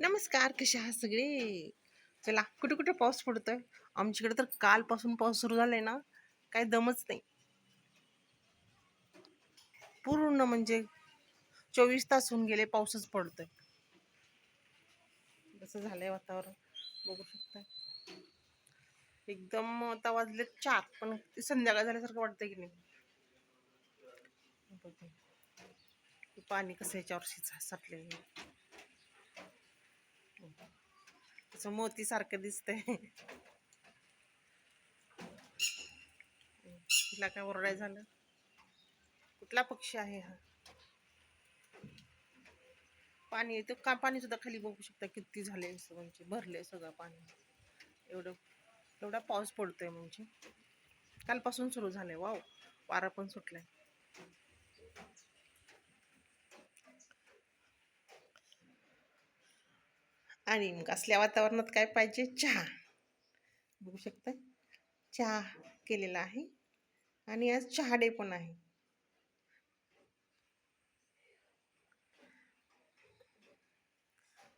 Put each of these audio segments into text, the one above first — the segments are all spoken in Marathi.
नमस्कार कसे आहात सगळे? चला कुठे कुठे पाऊस पडतोय? आमच्याकडे तर कालपासून पाऊस सुरू झालाय ना काही दमच नाही. पूर्ण म्हणजे चोवीस तास होऊन गेले पाऊसच पडतोय. कसं झालंय वातावरण? बघू शकता एकदम आता वाजले चार पण ते संध्याकाळ झाल्यासारखं वाटतंय की नाही? पाणी कसं याच्यावर? शिचा साठले असं मोती सारखं दिसतंय. तिला काय ओरडाय झालं? कुठला पक्षी आहे हा? पाणी ते का? पाणी सुद्धा खाली बघू शकता किती झाले म्हणजे भरले सगळं पाणी. एवढं एवढा पाऊस पडतोय म्हणजे. कालपासून सुरू झालंय. वाव वारा पण सुटलाय. आणि मग असल्या वातावरणात काय पाहिजे? चहा. बघू शकता चहा केलेला आहे. आणि आज चहा डे पण आहे.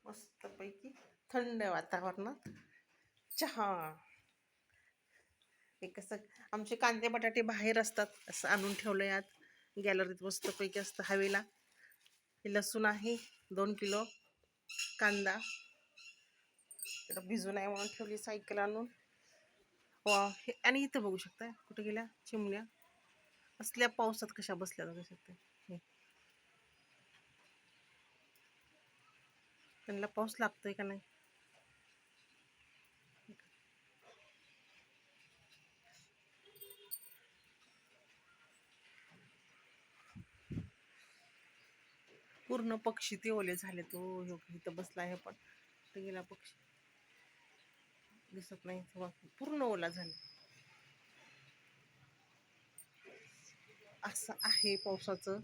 मस्तपैकी थंड वातावरणात चहा. हे कसं आमचे कांदे बटाटे बाहेर असतात असं आणून ठेवलं यात गॅलरीत मस्तपैकी असतं हवेला. हे लसूण आहे दोन किलो. कांदा. इकडं भिजून आहे म्हणून ठेवली सायकल आणून. वा हे आणि इथं बघू शकता कुठे गेल्या? चिमण्या. असल्या पावसात कशा बसल्या बघू शकता त्यांना पाऊस लागतोय का नाही? पूर्ण पक्षी ते ओले झाले तो इथं बसला आहे पण. गेला पक्षी. दिसत नाही. पूर्ण ओला झाला. असं आहे पावसाचं.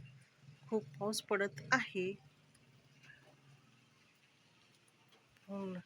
खूप पाऊस पडत आहे. हो पूर्ण